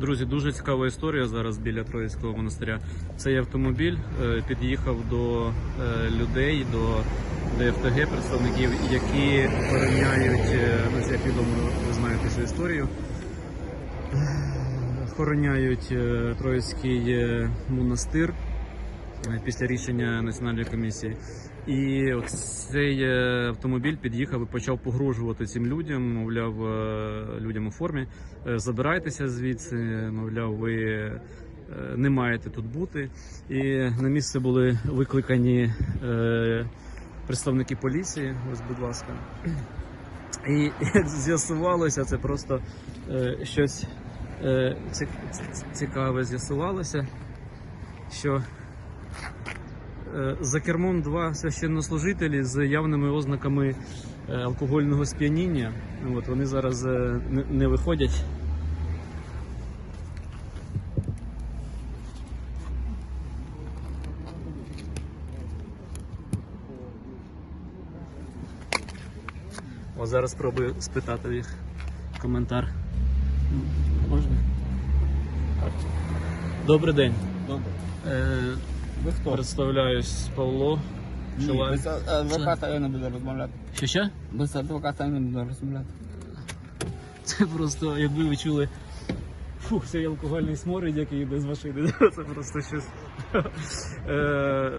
Друзі, дуже цікава історія зараз біля Троїцького монастиря. Цей автомобіль е, під'їхав до е, людей, до ДФТГ представників, які охороняють, е, ну як відомо, ви знаєте цю історію. Охороняють Троїцький монастир після рішення національної комісії. І цей е, автомобіль під'їхав і почав погрожувати цим людям, мовляв, е, людям у формі. е, Забирайтеся звідси, мовляв, ви е, не маєте тут бути. І на місце були викликані е, представники поліції. Ось, будь ласка. І як з'ясувалося, це просто е, щось е, ці- ці- цікаве з'ясувалося, що е, за кермом два священнослужителі з явними ознаками е, алкогольного сп'яніння. От, вони зараз е, не, не виходять. О, зараз спробую спитати їх коментар. Можна? Добрий день. Добре. Е, Ви хто? представляюсь Павло. Ні, Чоловік. без адвоката я не буду розмовляти. Що ще? Без адвоката я не буду розмовляти. Це просто, якби ви чули фух, цей алкогольний сморід, який йде з машини. Це просто щось. Е,